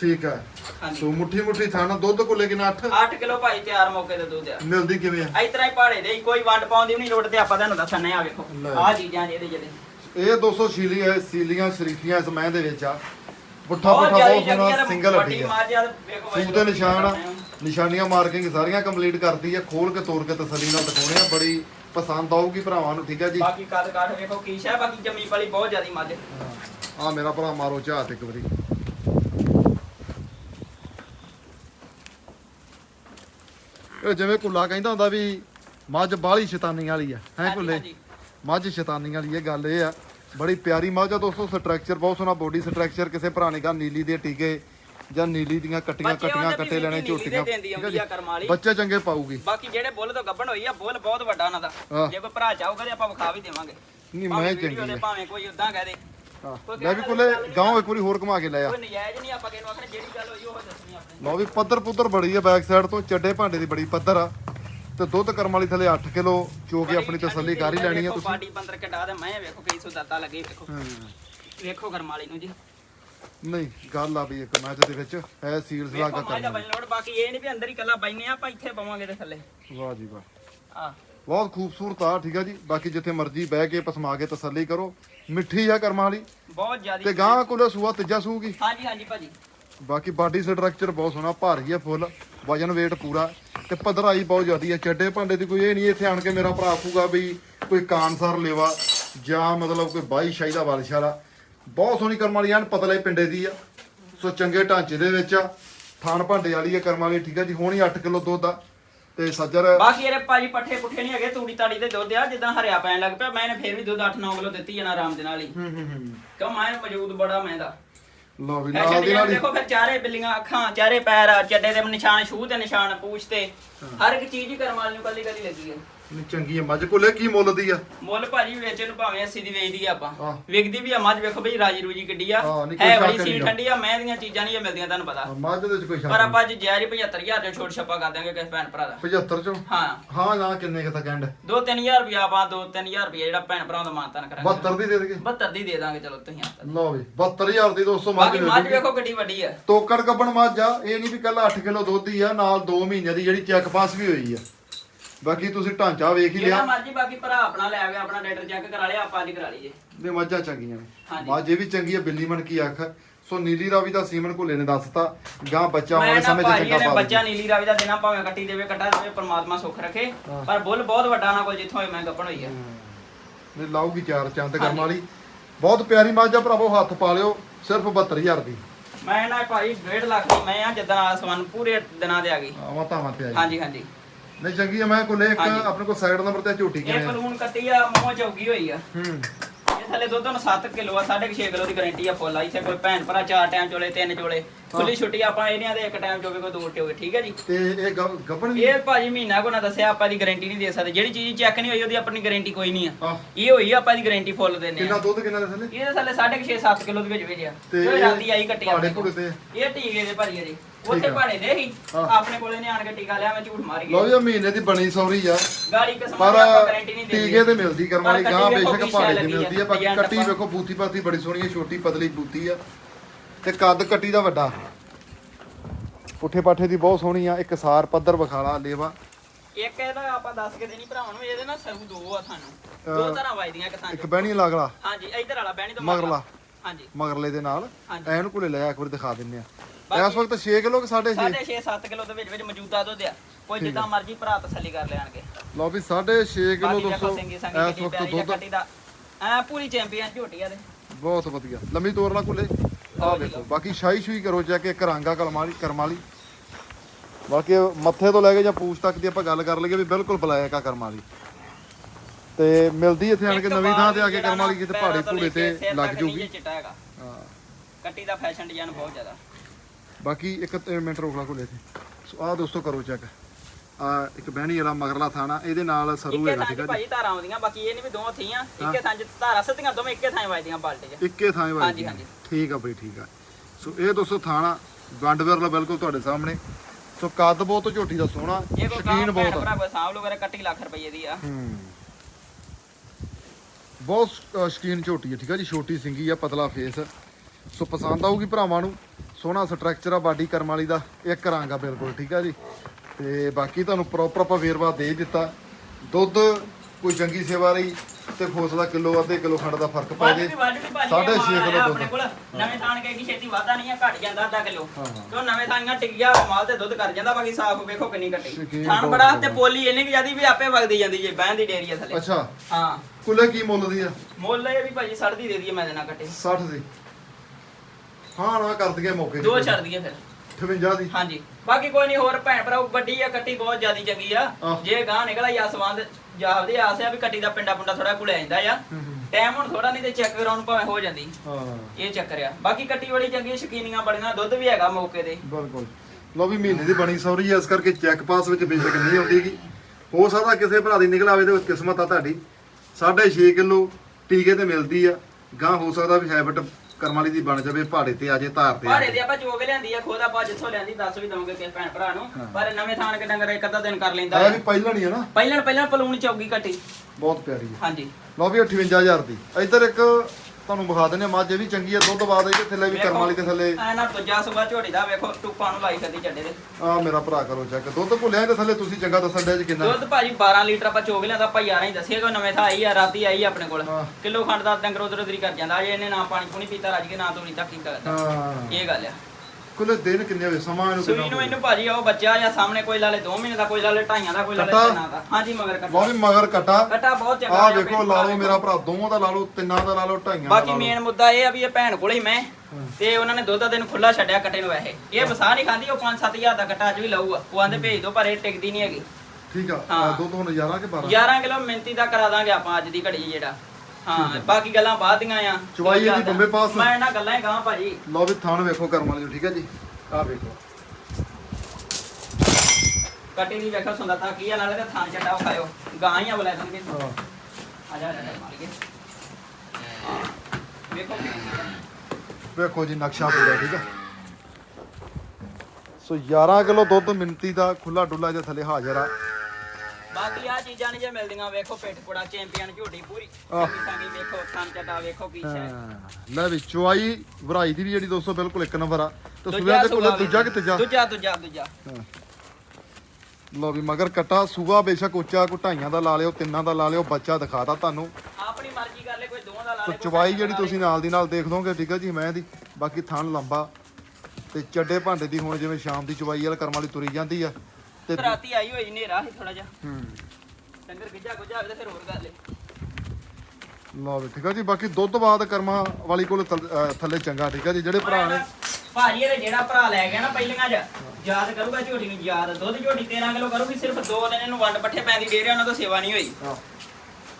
ਠੀਕ ਹੈ। ਹਾਂਜੀ। ਸੋ ਮੁੱਠੀ ਮੁੱਠੀ ਥਾਣਾ ਦੁੱਧ ਕੋਲੇ ਕਿੰਨਾ 8 8 ਕਿਲੋ ਭਾਈ ਤਿਆਰ ਮੌਕੇ ਤੇ ਦੁੱਧ ਆ। ਮਿਲਦੀ ਕਿਵੇਂ ਆ? ਇਸ ਤਰ੍ਹਾਂ ਹੀ ਪਹਾੜੇ ਦੇ ਕੋਈ ਵੰਡ ਪਾਉਣ ਦੀ ਵੀ ਨਹੀਂ ਲੋੜ ਤੇ ਆਪਾਂ ਤੁਹਾਨੂੰ ਦੱਸਣੇ ਆ ਵੇਖੋ। ਲੈ। ਆਹ ਚੀਜ਼ਾਂ ਜਿਹਦੇ ਜਿਹਦੇ ਇਹ 200 ਸ਼ੀਲੀ ਹੈ ਸੀਲੀਆਂ ਸ਼ਰੀਫੀਆਂ ਇਸ ਮਹਿੰ ਦੇ ਵਿੱਚ ਆ। ਪੁੱਠਾ ਪੁੱਠਾ ਬਹੁਤ ਸੋਹਣਾ ਆ, ਸਿੰਗਲ ਹੱਡੀ ਆ। ਆ, ਸੂਤ ਦੇ ਨਿਸ਼ਾਨ ਨਿਸ਼ਾਨੀਆਂ ਮਾਰਕਿੰਗ ਸਾਰੀਆਂ ਕੰਪਲੀਟ ਕਰਦੀ ਆ ਖੋਲ ਕੇ ਤੋੜ ਕੇ ਤਸੱਲੀ ਨਾਲ ਦਿਖਾਉਣੇ ਆ ਬੜੀ ਪਸੰਦ ਆਊਗੀ ਭਰਾਵਾਂ ਨੂੰ ਠੀਕ ਹੈ ਜੀ? ਬਾਕੀ ਕੱਦ ਕਾਠ ਵੇਖੋ ਕੀ ਸ਼ਾ ਬਾਕੀ ਜੰਮੀ ਵਾਲੀ ਬਹੁਤ ਜ਼ਿਆਦੀ ਮੱਝ ਆ ਮੇਰਾ ਭਰਾ ਮਾਰੋ ਝਾਤ ਇੱਕ ਵਾਰੀ। ਇਹ ਜਿਵੇਂ ਕੁੱਲਾ ਕਹਿੰਦਾ ਹੁੰਦਾ ਵੀ ਮੱਝ ਬਾਹਲੀ ਸ਼ੈਤਾਨੀ ਵਾਲੀ ਆ ਹੈ ਕੁੱਲੇ। ਮੱਝ ਸ਼ੈਤਾਨੀ ਵਾਲੀ ਇਹ ਗੱਲ ਇਹ ਆ। ਬੜੀ ਪਿਆਰੀ ਮੱਝ ਆ ਦੋਸਤੋ ਸਟਰਕਚਰ ਬਹੁਤ ਸੋਹਣਾ ਬੋਡੀ ਸਟਰਕਚਰ ਕਿਸੇ ਭਰਾ ਨੇ ਕਹਾ ਨੀਲੀ ਦੇ ਟੀਕੇ ਜਾਂ ਨੀਲੀ ਦੀਆਂ ਕੱਟੀਆਂ ਕੱਟੀਆਂ ਕੱਟੇ ਲੈਣੇ ਝੋਟੀਆਂ। ਬੱਚੇ ਚੰਗੇ ਪਾਊਗੀ। ਬਾਕੀ ਜਿਹੜੇ ਬੁੱਲ ਤੋਂ ਗੱਭਣ ਹੋਈ ਆ ਬੁੱਲ ਬਹੁਤ ਵੱਡਾ ਉਹਨਾਂ ਦਾ। ਜੇ ਕੋਈ ਭਰਾ ਚਾਹੂਗਾ ਤੇ ਆਪਾਂ ਵਿਖਾ ਵੀ ਦੇਵਾਂਗੇ। ਨਹੀਂ ਮੈਂ ਚੰਗੀ ਭਾਵੇਂ ਕੋਈ ਉਦਾਂ ਕਹਿ ਦੇ। ਹਾਂ। ਕੋਈ ਲੈ ਵੀ ਕੁੱਲੇ ਗਾਂव ਇੱਕ ਵਾਰੀ ਹੋਰ ਘੁਮਾ ਕੇ ਲੈ ਆ। ਕੋਈ ਨਜਾਇਜ਼ ਨਹੀਂ ਆਪਾਂ ਕਿਹਨੂੰ ਆਖਣੇ ਜਿਹੜੀ ਗੱਲ ਹੋਈ ਉਹ ਦੱਸਣੀ ਆਪਣੇ ਲਓ ਵੀ ਪੱਧਰ ਪੁੱਧਰ ਬੜੀ ਆ ਬੈਕ ਸਾਈਡ ਤੋਂ ਚੱਡੇ ਭਾਂਡੇ ਦੀ ਬੜੀ ਪੱਧਰ ਆ। ਤੇ ਦੁੱਧ ਕਰਮ ਵਾਲੀ ਥੱਲੇ 8 ਕਿਲੋ ਚੋ ਕੇ ਆਪਣੀ ਤਸੱਲੀ ਕਰ ਹੀ ਲੈਣੀ ਆ ਤੁਸੀਂ। ਪਾਰਟੀ ਬੰਦਰ ਕਟਾ ਦੇ ਮੈਂ ਵੇਖੋ ਕਈ ਸੌ ਦਾਤਾ ਲੱਗੇ ਵੇਖੋ। ਹਾਂ। ਵੇਖੋ ਕਰਮਾਲੀ ਨੂੰ ਜੀ। ਨਹੀਂ ਗੱਲ ਆ ਵੀ ਇੱਕ ਮੈਚ ਦੇ ਵਿੱਚ ਹੈ ਸੀਲਸ ਲਾਗਾ ਮਾਝਾ ਕਰਨਾ। ਲੋੜ ਬਾਕੀ ਇਹ ਨਹੀਂ ਵੀ ਅੰਦਰ ਹੀ ਕੱਲਾ ਬੈਨੇ ਆ ਆਪਾਂ ਇੱਥੇ ਪਵਾਂਗੇ ਤੇ ਥੱਲੇ। ਵਾਹ ਜੀ ਵਾਹ। ਆ ਬਹੁਤ ਖੂਬਸੂਰਤ ਆ ਠੀਕ ਆ ਜੀ। ਬਾਕੀ ਜਿੱਥੇ ਮਰਜ਼ੀ ਬਹਿ ਕੇ ਪਸਮਾ ਕੇ ਤਸੱਲੀ ਕਰੋ। ਮਿੱਠੀ ਆ ਕਰਮਾਂ ਵਾਲੀ। ਬਹੁਤ ਜ਼ਿਆਦੀ ਤੇ ਗਾਂ ਕੋਲੇ ਸੂਆ ਤੀਜਾ ਸੂਗੀ। ਹਾਂਜੀ ਹਾਂਜੀ ਭਾਜੀ। ਬਾਕੀ ਬਾਡੀ ਸਟਰਕਚਰ ਬਹੁਤ ਸੋਹਣਾ ਭਾਰੀ ਆ ਫੁੱਲ। ਵਜਨ weight ਪੂਰਾ। ਤੇ ਪਧਰਾਈ ਬਹੁਤ ਜ਼ਿਆਦੀ ਆ। ਚੱਡੇ ਭਾਂਡੇ ਦੀ ਕੋਈ ਇਹ ਨਹੀਂ ਇੱਥੇ ਆਣ ਕੇ ਮੇਰਾ ਭਰਾ ਆਖੂਗਾ ਵੀ ਕੋਈ ਕਾਨਸਰ ਲੇਵਾ ਜਾਂ ਮਤਲਬ ਕੋਈ ਬਾਈ ਸ਼ਾਹੀ ਦਾ ਵਾਲਿਸ਼ਾਰਾ ਬਹੁਤ ਸੋਹਣੀ ਕਰਮ ਵਾਲੀ ਐਨ ਪਤਲੇ ਪਿੰਡੇ ਦੀ ਆ। ਸੋ ਚੰਗੇ ਢਾਂਚੇ ਦੇ ਵਿੱਚ ਆ। ਥਾਨ ਭਾਂਡੇ ਵਾਲੀ ਆ ਕਰਮ ਵਾਲੀ ਠੀਕ ਆ ਜੀ? ਹੋਣੀ 8 ਕਿਲੋ ਦੁੱਧ ਆ। ਤੇ ਸੱਜਰ ਬਾਕੀ ਇਹਦੇ ਭਾਜੀ ਪੱਠੇ ਪੁੱਠੇ ਨਹੀਂ ਹੈਗੇ ਤੂੜੀ ਤਾੜੀ ਦੇ ਦੁੱਧ ਆ। ਜਿੱਦਾਂ ਹਰਿਆ ਪੈਣ ਲੱਗ ਪਿਆ ਮੈਂ ਇਹਨੇ ਫੇਰ ਵੀ ਦੁੱਧ 8-9 ਕਿਲੋ ਦਿੱਤੀ ਜਾਣਾ ਆਰਾਮ ਦੇ ਨਾਲ ਹੀ। ਹੂੰ ਹੂੰ ਹੂੰ ਕਿਉਂ ਮੈਂ ਮੌਜੂਦ ਬੜਾ ਮੈਂਦਾ ਲਓ ਵੀ ਨਾਲ ਦੀ ਨਾਲ ਹੀ। ਦੇਖੋ ਫਿਰ ਚਾਰੇ ਬਿੱਲੀਆਂ ਅੱਖਾਂ ਚਾਰੇ ਪੈਰ ਚੱਡੇ ਦੇ ਨਿਸ਼ਾਨ ਸ਼ੂ ਦੇ ਨਿਸ਼ਾਨ ਪੂਛ ਤੇ ਹਰ ਇੱਕ ਚੀਜ਼ ਹੀ ਕਰਮ ਵਾਲੀ ਨੂੰ ਕੱਲੀ ਕੱਲੀ ਲੱਗੀ ਹੈ। ਨਹੀਂ ਚੰਗੀ ਹੈ ਮੱਝ ਕੋਲੇ ਕੀ ਮੁੱਲ ਦੀ ਆ? ਮੁੱਲ ਭਾਜੀ ਵੇਚਣ ਨੂੰ ਭਾਵੇਂ 80 ਦੀ ਵੇਚਦੀ ਆ ਆਪਾਂ। ਹਾਂ। ਵਿਕਦੀ ਵੀ ਆ ਮੱਝ ਵੇਖੋ ਬਈ ਰਾਜੀ ਰੂਜੀ ਕਿੱਡੀ ਆ। ਹਾਂ, ਨਹੀਂ ਕੋਈ ਹੈ ਬੜੀ ਸ਼ੱਕ ਸੀ ਠੰਡੀ ਆ ਮੈਂ ਦੀਆਂ ਚੀਜ਼ਾਂ ਨਹੀਂ ਇਹ ਮਿਲਦੀਆਂ ਤੁਹਾਨੂੰ ਪਤਾ। ਮੱਝ ਦੇ ਵਿੱਚ ਕੋਈ ਸ਼ੱਕ ਪਰ ਆਪਾਂ ਅੱਜ ਜੈਰੀ 75000 ਦੇ ਛੋਟ ਛੱਪਾ ਕਰ ਦਾਂਗੇ ਕਿਸੇ ਭੈਣ ਭਰਾ ਦਾ। 75 ਚੋਂ? ਹਾਂ। ਹਾਂ ਨਾ ਕਿੰਨੇ ਕੁ ਤੱਕ ਐਂਡ 2-3000 ਰੁਪਿਆ ਆਪਾਂ 2-3000 ਰੁਪਿਆ ਜਿਹੜਾ ਭੈਣ ਭਰਾ ਦਾ ਮਾਨਤਾਨ ਕਰਾਂਗੇ। 72 ਦੀ ਦੇ ਦੇਗੇ 72 ਦੀ ਦੇ ਦਾਂਗੇ ਚਲੋ ਤੁਸੀਂ ਆਪ। ਲਓ ਵੀ 72000 ਦੀ 200 ਮੱਝ ਬਾਕੀ ਮੱਝ। ਵੇਖੋ ਕਿੱਡੀ ਵੱਡੀ ਆ। ਤੋਕੜ ਗੱਬਣ ਮੱਝ ਆ ਇਹ ਨਹੀਂ ਵੀ ਕੱਲ 8 ਕਿਲੋ ਦੁੱਧ ਹੀ ਆ ਨਾਲ 2 ਮਹੀਨਿਆਂ ਦੀ ਜਿਹੜੀ ਚੈੱਕ ਪਾਸ ਵੀ ਹੋਈ ਆ। ਬਾਕੀ ਤੁਸੀਂ ਢਾਂਚਾ ਵੇਖ ਹੀ ਜਿਹੜਾ ਲਿਆ। ਮਰਜ਼ੀ ਬਾਕੀ ਭਰਾ ਆਪਣਾ ਲੈ ਆਵੇ ਆਪਣਾ ਡਾਕਟਰ ਚੈੱਕ ਕਰਾ ਲਿਆ ਆਪਾਂ ਅੱਜ ਕਰਾ ਲਈਏ। ਨੇ ਮੱਝਾਂ ਚੰਗੀਆਂ ਨੇ। ਹਾਂਜੀ। ਮੱਝ ਇਹ ਵੀ ਚੰਗੀ ਆ ਬਿੱਲੀ ਮਨ ਕੀ ਅੱਖ ਸੋ ਨੀਲੀ ਰਾਵੀ ਦਾ ਸੀਮਨ ਘੁੱਲੇ ਨੇ ਦੱਸਤਾ ਗਾਂ ਬੱਚਾ ਮੈਂ ਵਾਲੇ ਨਾ ਸਮੇਂ ਚ ਭਾਜੀ ਚੰਗਾ ਇਹਨੇ ਪਾ ਬੱਚਾ ਨੀਲੀ ਰਾਵੀ ਦਾ ਦੇਣਾ ਭਾਵੇਂ ਕੱਟੀ ਦੇਵੇ ਕੱਟਾ ਦੇਵੇ ਪ੍ਰਮਾਤਮਾ ਸੁੱਖ ਰੱਖੇ। ਹਾਂ। ਪਰ ਬੁੱਲ ਬਹੁਤ ਵੱਡਾ ਨਾ ਕੋਲ ਜਿੱਥੋਂ ਇਹ ਮੈਂ ਗੱਪਣ ਹੋਈ ਆ। ਨੇ ਲਾਊਗੀ ਚਾਰ ਚੰਦ ਕਰਮ ਹਾਂਜੀ। ਵਾਲੀ। ਬਹੁਤ ਪਿਆਰੀ ਮੱਝ ਆ ਭਰਾਵੋ ਹੱਥ ਪਾ ਲਿਓ ਸਿਰਫ 72000 ਦੀ। ਮੈਂ ਨਾ ਭਾਈ 1.5 ਲੱਖ ਦੀ ਮੈਂ ਆ ਜਿੱਦਾਂ ਆਸਮਾਨ ਪੂਰੇ ਦਿਨਾਂ ਦੇ ਆ ਗਈ। ਆਵਾਂ ਤਾਵਾਂ ਤੇ ਆਈ ਹਾਂਜੀ ਹਾਂਜੀ। ਨਹੀਂ ਚੰਗੀ ਆ ਮੈਂ ਕੋਲੇ ਇੱਕ ਹਾਂਜੀ। ਆਪਣੇ ਕੋਲ ਸਾਈਡ ਨੰਬਰ ਤੇ ਝੋਟੀ ਇਹ ਕਿਵੇਂ ਆ? ਕੱਟੀ ਆ ਮੂੰਹ ਚੌਗੀ ਹੋਈ ਆ। ਹੂੰ। ਇਹ ਥੱਲੇ ਦੁੱਧ ਨੂੰ 7 ਕਿਲੋ ਆ 6.5 ਕਿਲੋ ਦੀ ਗਾਰੰਟੀ ਆ ਫੁੱਲ ਆ। ਇੱਥੇ ਕੋਈ ਭੈਣ ਭਰਾ ਚਾਰ ਟਾਈਮ ਚੋਲੇ ਤਿੰਨ ਚੋਲੇ। ਖੁੱਲੀ ਛੁੱਟੀ ਆਪਾਂ ਇਹਨੀਆਂ ਦੇ ਇੱਕ ਟਾਈਮ ਚੋਵੇ ਕੋਈ ਦੋ ਟੋਵੇ ਠੀਕ ਹੈ ਜੀ? ਤੇ ਇਹ ਗੱਭ- ਗੱਭਣ ਵੀ ਇਹ ਭਾਜੀ ਮਹੀਨਾ ਕੋ ਨਾ ਦੱਸਿਆ ਆਪਾਂ ਦੀ ਗਾਰੰਟੀ ਨਹੀਂ ਦੇ ਸਕਦੇ। ਜਿਹੜੀ ਚੀਜ਼ ਚੈੱਕ ਨਹੀਂ ਹੋਈ ਉਹਦੀ ਆਪਣੀ ਗਾਰੰਟੀ ਕੋਈ ਨਹੀਂ ਆ। ਇਹ ਹੋਈ ਆ ਆਪਾਂ ਦੀ ਗਾਰੰਟੀ ਫੁੱਲ ਦਿੰਦੇ ਕਿੰਨਾ ਆ ਦੁੱਧ ਕਿੰਨਾ ਦੇ ਥੱਲੇ ਇਹਦੇ ਥੱਲੇ 6.5 7 ਕਿਲੋ ਦੇ ਵਿੱਚ ਭੇਜਿਆ ਤੇ ਤੇ ਆਈ ਕੱਟੀ ਪਹਾੜੇ ਆਪਣੇ ਕੋਲ। ਤੇ। ਇਹ ਟੀਕੇ ਦੇ ਭਾਜੀ ਜੀ ਉੱਥੇ। ਭਾੜੇ ਦੇ ਹੀ ਹਾਂ। ਆਪਣੇ ਕੋਲੇ ਨੇ ਆਣ ਕੇ ਟੀਕਾ ਲਿਆ ਮੈਂ ਝੂਠ ਮਾਰ ਲਓ ਗਿਆ ਜੀ ਇਹ ਮਹੀਨੇ ਦੀ ਬਣੀ ਸੌਰੀ ਆ। ਗਾੜੀ ਕਿਸਮ ਪਰ ਦੀ ਆਪਾਂ ਗਾਰੰਟੀ ਨਹੀਂ ਦੇ ਟੀਕੇ ਤੇ ਮਿਲਦੀ ਕਰਮ ਵਾਲੀ ਪਰ ਗਾਂ ਕੱਟੀ ਵੇਖੋ ਬੇਸ਼ੱਕ ਪਹਾੜੇ ਲੱਗੀ ਮਿਲਦੀ ਆ ਬਾਕੀ ਕੱਟੀ ਟੱਪਾ। ਵੇਖੋ ਬੂਥੀ ਪਾਤੀ ਬੜੀ ਸੋਹਣੀ ਹੈ ਛੋਟੀ ਪਤਲੀ ਬੂਥੀ ਆ। ਤੇ ਕੱਦ ਕੱਟੀ ਦਾ ਵੱਡਾ। ਪੁੱਠੇ ਪਾਠੇ ਦੀ ਬਹੁਤ ਸੋਹਣੀ ਆ ਇੱਕ ਸਾਰ ਪੱਧਰ ਵਿਖਾਲਾ ਲੇਵਾ। ਇੱਕ ਇਹਦਾ ਆਪਾਂ ਦੱਸ ਕੇ ਦੇਣੀ ਭਰਾਵਾਂ ਨੂੰ ਇਹਦੇ ਨਾਲ ਸਰੂ ਦੋ ਆ ਸਾਨੂੰ ਅਹ ਦੋ ਤਰ੍ਹਾਂ ਵਜਦੀਆਂ ਇੱਕ ਥਾਂ ਇੱਕ। ਬਹਿਣੀ ਲਾਗਲਾ। ਹਾਂਜੀ ਇੱਧਰ ਵਾਲਾ ਬਹਿਣੀ ਤੋਂ ਮਗਰਲਾ। ਹਾਂਜੀ। ਮਗਰਲੇ ਦੇ ਨਾਲ। ਹਾਂਜੀ। ਐਨ ਕੋਲੇ ਲੈ ਆ ਇੱਕ ਵਾਰ ਦਿਖਾ ਦਿੰਨੇ ਆ। ਇਸ ਵਕਤ 6 ਕਿਲੋ ਕਿ 6.5 ਸਾਢੇ 6 7 ਕਿਲੋ ਦੇ ਵਿੱਚ ਵਿੱਚ ਮੌਜੂਦਾ ਦੁੱਧ ਆ। ਕੋਈ ਜਿੱਦਾਂ ਮਰਜ਼ੀ ਭਰਾ ਤਸੱਲੀ ਕਰ ਲੈਣਗੇ ਲਓ ਵੀ 6.5 ਕਿਲੋ ਬਾਕੀ ਦੇਖੋ ਦੋਸਤੋ ਸਿੰਗੀ ਇਸ ਕਿੰਨੀ ਵਕਤ ਪਿਆਰੀ ਆ ਦੁੱਧ ਕੱਟੀ ਦਾ। ਐ ਪੂਰੀ ਚੈਂਪੀਅਨ ਝੋਟੀ ਆ ਦੇ ਬਹੁਤ ਵਧੀਆ। ਲੰਮੀ ਤੋਰ ਲਾ ਕੁੱਲੇ। ਆ ਲਓ ਜੀ, ਵੇਖੋ ਲਓ। ਬਾਕੀ ਸ਼ਾਈ ਸ਼ੂਈ ਕਰੋ ਜਾ ਕੇ ਇੱਕ ਰੰਗਾ ਕਲਮਾਲੀ ਕਰਮਾਲੀ। ਬਾਕੀ ਮੱਥੇ ਤੋਂ ਲੈ ਕੇ ਜਾਂ ਪੂਛ ਤੱਕ ਦੀ ਆਪਾਂ ਗੱਲ ਕਰ ਲਈਏ ਵੀ ਬਿਲਕੁਲ ਬਲਾਇਕ ਆ ਕਰਮਾਲੀ। ਤੇ ਮਿਲਦੀ ਇੱਥੇ ਆਣ ਕੇ ਨਵੀਂ ਥਾਂ ਤੇ ਆ ਕੇ ਕਰਮਾਲੀ ਨਾ ਕਿਤੇ ਪਹਾੜੇ ਭੂੜੇ ਤੇ ਲੱਗ ਜੂਗੀ। ਚਿੱਟਾ ਹੈਗਾ। ਹਾਂ। ਕੱਟੀ ਦਾ ਫੈਸ਼ਨ ਡਿਜ਼ਾਈਨ ਬਹੁਤ ਜ਼ਿਆਦਾ। ਬਾਕੀ ਇੱਕ ਮਿੰਟ ਰੋਕ ਲਾ ਕੁੱਲੇ ਸੋ ਦੋਸਤੋ ਕਰੋ ਚੈੱਕ। ਆ ਇੱਕ ਬਹਿਣੀ ਵਾਲਾ ਮਗਰਲਾ ਥਾਣਾ ਇਹਦੇ ਨਾਲ ਸਰੂ ਹੈਗਾ ਠੀਕ ਆ ਭਾਜੀ ਧਾਰਾਂ ਆਉਂਦੀਆਂ ਬਾਕੀ ਇਹ ਨਹੀਂ ਵੀ ਦੋ ਥੀਆਂ ਇੱਕੇ ਥਾਂ 'ਚ ਧਾਰਾਂ ਸਿੱਧੀਆਂ ਦੋਵੇਂ ਇੱਕੇ ਥਾਂ ਵੱਜਦੀਆਂ ਬਾਲਟੇ 'ਚ ਇੱਕੇ ਥਾਂ ਹੀ ਹਾਂਜੀ, ਵਾਜੀ ਹਾਂਜੀ। ਠੀਕ ਆ ਬਈ ਠੀਕ ਆ। ਸੋ ਇਹ ਦੋਸਤੋ ਥਾਣਾ ਗੰਡਵੇਰਲਾ ਬਿਲਕੁਲ ਤੁਹਾਡੇ ਸਾਹਮਣੇ। ਸੋ ਕੱਦ ਬਹੁਤ ਝੋਟੀ ਦਾ ਸੋਹਣਾ ਸ਼ਕੀਨ ਬਹੁਤ ਆ। ਭਰਾ ਸਾਂਭ ਲੋ ਕਰੇ ਕੱਟੀ ਲੱਖ ਰੁਪਏ ਦੀ ਆ। ਹੂੰ। ਬਹੁਤ ਅ, ਸ਼ੌਕੀਨ ਝੋਟੀ ਹੈ ਠੀਕ ਆ ਜੀ? ਛੋਟੀ ਸਿੰਗੀ ਆ ਪਤਲਾ ਫੇਸ ਸੋ ਪਸੰਦ ਆਊਗੀ ਭਰਾਵਾਂ ਨੂੰ। ਸੋਹਣਾ ਸਟਰਕਚਰ ਆ ਬਾਡੀ ਕਰਮ ਵਾਲੀ ਦਾ। ਇੱਕ ਰੰਗ ਆ ਬਿਲਕੁਲ ਠੀਕ ਆ ਜੀ? ਤੇ ਬਾਕੀ ਤੁਹਾਨੂੰ ਪ੍ਰੋਪਰ ਆਪਾਂ ਵੇਰਵਾ ਦੇ ਦਿੱਤਾ। ਦੁੱਧ ਕੋਈ ਚੰਗੀ ਸੇਵਾ ਰਹੀ ਤੇ ਦਾ ਕਿਲੋ ਅੱਧੇ ਕਿਲੋ ਖੰਡ ਦਾ ਫ਼ਰਕ ਪੈ ਜੇ। ਸਾਢੇ ਕਿਲੋ ਦੁੱਧ। ਆਪਣੇ ਕੋਲ। ਨਵੇਂ ਥਾਣ ਕੇ ਕੀ ਛੇਤੀ ਵਾਧਾ ਨਹੀਂ ਆ ਘਟ ਜਾਂਦਾ ਅੱਧਾ ਕਿਲੋ। ਹਾਂ, ਹਾਂ। ਕਿਉਂ ਨਵੇਂ ਥਾਣੀਆਂ ਟਿਕ ਗਿਆ ਮਾਲ ਤੇ ਦੁੱਧ ਕਰ ਜਾਂਦਾ ਬਾਕੀ ਸਾਫ਼ ਵੇਖੋ ਕਿੰਨੀ ਕੱਟੀ ਸ਼ੌਕੀਨ ਥਾਣ ਬਹੁਤ ਬੜਾ ਜ਼ਿਆਦਾ। ਤੇ ਪੋਲੀ ਇੰਨੀ ਕਿ ਜਿਆਦੀ ਵੀ ਆਪੇ ਵਗਦੀ ਜਾਂਦੀ ਜੇ ਬਹਿਣ ਦੀ ਡੇਰੀ ਆ ਥੱਲੇ। ਅੱਛਾ। ਹਾਂ। ਕੁੱਲੇ ਕੀ ਮੁੱਲ ਦੀ ਆ? ਮੁੱਲ ਇਹ ਵੀ ਭਾਜੀ ਸੜਦੀ ਦੇ ਦਈਏ ਮੈਂ ਦੇਣਾ ਕੱਟੇ 60 ਦੀ। ਹਾਂ ਨਾ ਕਰ ਦਈਏ ਮੌਕੇ ਦੋ ਛੱਡ ਦਈਏ ਫਿਰ। 58 ਦੀ। ਹਾਂਜੀ। ਬਾਕੀ ਕੋਈ ਨਹੀਂ ਹੋਰ ਭੈਣ ਭਰਾ ਵੱਡੀ ਆ ਕੱਟੀ ਬਹੁਤ ਜ਼ਿਆਦੀ ਚੰਗੀ ਆ। ਜੇ ਗਾਂ ਨਿਕਲਾ ਜਾਂ ਆਸ ਆ ਵੀ ਕੱਟੀ ਦਾ ਪਿੰਡਾ ਪੁੰਡਾ ਥੋੜਾ ਘੁਲਿਆ ਜਾਂਦਾ ਆ। ਟਾਈਮ ਹੁਣ ਥੋੜਾ ਨਹੀਂ ਤੇ ਚੈੱਕ ਕਰਾਉਣ ਭਾਵੇਂ ਹੋ ਜਾਂਦੀ। ਹਾਂ। ਇਹ ਚੱਕਰ ਆ। ਬਾਕੀ ਕੱਟੀ ਬੜੀ ਚੰਗੀ ਸ਼ਕੀਨੀਆਂ ਬੜੀਆਂ ਦੁੱਧ ਵੀ ਹੈਗਾ ਮੌਕੇ ਤੇ। ਬਿਲਕੁਲ। ਲੋ ਵੀ ਮਹੀਨੇ ਦੀ ਬਣੀ ਸੌਰੀ ਐ ਇਸ ਕਰਕੇ ਚੈੱਕ ਪਾਸ ਵਿੱਚ ਬੇਸ਼ੱਕ ਨਹੀਂ ਆਉਂਦੀਗੀ ਹੋ ਸਕਦਾ ਕਿਸੇ ਭਰਾ ਦੀ ਨਿਕਲ ਆਵੇ ਤੇ ਕਿਸਮਤ ਆ ਤੁਹਾਡੀ। 6.5 ਕਿਲੋ ਟੀਕੇ ਤੇ ਮਿਲਦੀ ਆ। ਗਾਂ ਹੋ ਸਕਦਾ ਵੀ ਹੈਬਿਟ ਕਰਮ ਵਾਲੀ ਦੀ ਬਣ ਜਾਵੇ ਪਹਾੜੇ ਤੇ ਆ ਜੇ ਧਾਰ ਤੇ ਆ ਭਾੜੇ ਜੇ। ਦੇ ਆਪਾਂ ਚੋਗ ਲਿਆਂਦੀ ਆ ਖੁਦ ਆਪਾਂ ਜਿੱਥੋਂ ਲਿਆਂਦੀ ਦੱਸ ਵੀ ਦਵਾਂਗੇ ਕਿਸੇ ਭੈਣ ਭਰਾ ਨੂੰ। ਪਰ ਨਵੇਂ ਥਾਣ ਕੇ ਡੰਗਰ ਇੱਕ ਅੱਧਾ ਦਿਨ ਕਰ ਲੈਂਦਾ ਹੈ ਆ। ਵੀ ਪਹਿਲਾਂ ਨਹੀਂ ਹੈ ਨਾ। ਪਹਿਲਾਂ ਪਹਿਲਾਂ ਪਲੂਣ ਚੌਗੀ ਕੱਟੀ। ਬਹੁਤ ਪਿਆਰੀ ਹੈ ਹਾਂਜੀ। ਲੋ ਵੀ 58000 ਦੀ। ਇੱਧਰ ਇੱਕ ਤੁਹਾਨੂੰ ਵਿਖਾ ਦਿੰਦੇ ਮੱਝ ਇਹ ਵੀ ਚੰਗੀ ਆ ਦੁੱਧ ਬਾਦ ਇਹਦੇ ਥੱਲੇ ਵੀ ਕਰਮ ਵਾਲੀ ਦੇ ਥੱਲੇ। ਐ ਨਾ ਦੂਜਾ ਸੁਬਾ ਝੋੜੀ ਦਾ ਵੇਖੋ ਟੂਪਾਂ ਨੂੰ ਲਾਈ ਫਿਰਦੀ ਚੱਡੇ ਦੇ। ਆ ਮੇਰਾ ਭਰਾ ਕਰੋ ਚੈੱਕ ਦੁੱਧ ਭੁੱਲਿਆ ਇਹਦੇ ਥੱਲੇ ਤੁਸੀਂ ਚੰਗਾ ਦੱਸਣ ਦੇ ਚ ਕਿੰਨਾ। ਦੁੱਧ ਭਾਜੀ 12 ਲੀਟਰ ਆਪਾਂ ਚੋਗ ਲਿਆਂਦਾ ਆਪਾਂ 11 ਹੀ ਦੱਸਿਆ ਕਿ ਨਵੇਂ ਥਾਂ ਆਈ ਆ ਰਾਤੀ ਆਈ ਆ ਆਪਣੇ ਕੋਲ। ਹਾਂ। ਕਿਲੋ ਖੰਡ ਦਾ ਡੰਗਰ ਉਧਰ ਉਧਰੀ ਕਰ ਜਾਂਦਾ ਅਜੇ ਇਹਨੇ ਨਾ ਪਾਣੀ ਪੂਣੀ ਪੀਤਾ ਰੱਜ ਕੇ ਨਾ ਤੋੜੀ ਤੱਕ ਕੀ ਕਰਦਾ। ਹਾਂ। ਇਹ ਗੱਲ ਆ। ਕੁੱਲੇ ਦਿਨ ਕਿੰਨੇ ਹੋਏ? ਸਮਾਂ ਇਹਨੂੰ ਸੂਈ ਨੂੰ? ਇਹਨੂੰ ਭਾਜੀ ਉਹ ਬੱਚਾ ਜਾਂ ਸਾਹਮਣੇ ਕੋਈ ਲਾਲੇ 2 ਮਹੀਨੇ ਦਾ ਕੋਈ ਲਾਲੇ ਢਾਈਆਂ ਦਾ ਕੋਈ ਲਾਲੇ ਕੱਟਾ? ਤਿੰਨਾਂ ਦਾ। ਹਾਂਜੀ ਮਗਰ ਕੱਟਾ। ਵੀ ਮਗਰ ਕਟਾ। ਕੱਟਾ ਬਹੁਤ ਚੰਗਾ ਆ ਵੇਖੋ ਲਾ ਲਓ ਮੇਰਾ ਭਰਾ ਦੋਵਾਂ ਦਾ ਲਾ ਲਓ ਤਿੰਨਾਂ ਦਾ ਲਾ ਲਓ ਢਾਈਆਂ ਦਾ ਬਾਕੀ ਲਾ ਲਓ। ਮੇਨ ਮੁੱਦਾ ਇਹ ਆ ਵੀ ਇਹ ਭੈਣ ਕੋਲੇ ਹੀ ਮੈਂ ਤੇ ਉਹਨਾਂ ਨੇ ਦੁੱਧ ਦਾ ਦਿਨ ਖੁੱਲਾ ਛੱਡਿਆ ਕੱਟੇ ਨੂੰ ਵੈਸੇ। ਇਹ ਵਸਾ ਨਹੀਂ ਖਾਂਦੀ ਉਹ 5-7000 ਦਾ ਕੱਟਾ ਅੱਜ ਵੀ ਲਊਗਾ। ਉਹ ਆਂਦੇ ਭੇਜ ਦਿਓ ਪਰ ਇਹ ਟਿਕਦੀ ਨਹੀਂ ਹੈਗੀ। ਠੀਕ ਆ ਹਾਂ। ਦੁੱਧ ਹੁਣ 11 ਕਿ 12 11 ਕਿਲੋ ਮਿੰਤੀ ਦਾ ਕਰਾ ਦਾਂਗੇ ਆਪਾਂ ਅੱਜ ਦੀ ਘੜੀ ਜਿਹੜਾ। ਹਾਂ ਬਾਕੀ ਗੱਲਾਂ ਬਾਅਦ ਦੀਆਂ ਆ। ਚਵਾਈ ਇਹਦੀ ਬੰਬੇ ਪਾਸ? ਮੈਂ ਇਹਨਾਂ ਗੱਲਾਂ ਹੀ ਗਾਂ ਭਾਜੀ। ਲਓ ਵੀ ਥਾਣ ਵੇਖੋ ਕਰਮ ਵਾਲੀ ਨੂੰ ਠੀਕ ਹੈ ਜੀ? ਆਹ ਵੇਖੋ। ਕੱਟੀ ਦੀ ਵੇਖੋ ਸੁੰਦਰਤਾ ਕੀ ਆ ਨਾਲੇ ਤੇ ਥਾਂ ਚੱਡਾ ਉਹ। ਖਾਇਓ ਗਾਂ ਹੀ ਆ ਬੁਲਾ ਦੇਣਗੇ। ਹਾਂ। ਆ ਜਾ ਆ ਜਾ ਮਾਰ ਕੇ। ਹਾਂ। ਵੇਖੋ। ਵੇਖੋ ਜੀ ਨਕਸ਼ਾ ਪੂਰਾ ਠੀਕ ਆ? ਸੋ 11 ਕਿਲੋ ਦੁੱਧ ਮਿੰਤੀ ਦਾ ਖੁੱਲਾ ਡੁੱਲਾ ਜਿਹਾ ਥੱਲੇ ਹਾਜ਼ਰ ਆ। ਬਾਕੀ ਆ ਚੀਜ਼ਾਂ ਨਹੀਂ ਜੇ ਮਿਲਦੀਆਂ ਵੇਖੋ ਪੇਟ ਪੁੜਾ ਚੈਂਪੀਅਨ ਝੋਟੀ ਪੂਰੀ। ਆਹ। ਸੰਗੀ ਸੰਗੀ ਵੇਖੋ ਥਾਂ ਚੱਡਾ ਵੇਖੋ ਕੀ ਹੈ। ਲੈ ਵੀ ਚੁਆਈ ਭਰਾਈ ਦੀ ਵੀ ਜਿਹੜੀ ਦੋਸਤੋ ਬਿਲਕੁਲ ਇੱਕ ਨੰਬਰ ਆ। ਤੇ ਸੁਬਿਆ ਦੇ ਕੋਲ ਦੂਜਾ ਕਿ ਤੀਜਾ ਦੂਜਾ ਦੂਜਾ ਦੂਜਾ। ਲੋ ਵੀ ਮਗਰ ਕਟਾ ਸੂਆ ਬੇਸ਼ੱਕ ਉੱਚਾ ਘੁਟਾਈਆਂ ਦਾ ਲਾ ਲਿਓ ਤਿੰਨਾਂ ਦਾ ਲਾ ਲਿਓ ਬੱਚਾ ਦਿਖਾਤਾ ਤੁਹਾਨੂੰ। ਆਪਣੀ ਮਰਜ਼ੀ ਕਰ ਲੈ ਕੋਈ ਦੋਵਾਂ ਦਾ ਲਾ ਸੋ ਲੈ ਕੋਈ ਚਵਾਈ ਜਿਹੜੀ ਲਾ ਤੁਸੀਂ ਨਾਲ ਦੀ ਨਾਲ ਦੇਖ ਲਓਗੇ ਠੀਕ ਆ ਜੀ ਮੈਂ ਦੀ। ਬਾਕੀ ਥਣ ਲੰਬਾ। ਤੇ ਚੱਡੇ ਭਾਂਡੇ ਦੀ ਹੁਣ ਜਿਵੇਂ ਸ਼ਾਮ ਦੀ ਚਵਾਈ ਵਾਲਾ ਕਰਮ ਵਾਲੀ ਤੁਰੀ ਜਾਂਦੀ ਆ। ਤੇ। ਰਾਤੀ ਆਈ ਹੋਈ ਨੇਰਾ ਸੀ ਥੋੜਾ ਜਿਹਾ। ਹੂੰ। ਡੰਗਰ ਗਿੱਜਾ ਗੁੱਜਾ ਹੋਵੇ ਤੇ ਫਿਰ ਹੋਰ ਗੱਲ ਹੈ ਲਓ ਵੀ ਠੀਕ ਆ ਜੀ ਬਾਕੀ ਦੁੱਧ ਬਾਦ ਕਰਮਾਂ ਵਾਲੀ ਕੋਲ ਥੱਲ- ਅਹ ਥੱਲੇ ਚੰਗਾ ਠੀਕ ਆ ਜੀ ਜਿਹੜੇ ਭਰਾ ਨੇ। ਭਾਜੀ ਇਹਦੇ ਜਿਹੜਾ ਭਰਾ ਲੈ ਗਿਆ ਨਾ ਪਹਿਲੀਆਂ ਚ ਯਾਦ ਕਰੂਗਾ ਝੋਟੀ ਨੂੰ ਯਾਦ ਦੁੱਧ ਝੋਟੀ 13 ਕਿਲੋ ਕਰੂਗੀ ਸਿਰਫ 2 ਦਿਨ ਇਹਨੂੰ ਵੰਡ ਪੱਠੇ ਪੈਂਦੀ ਡੇਰੇ ਉਹਨਾਂ ਤੋਂ ਸੇਵਾ ਨਹੀਂ ਹੋਈ। ਆਹ,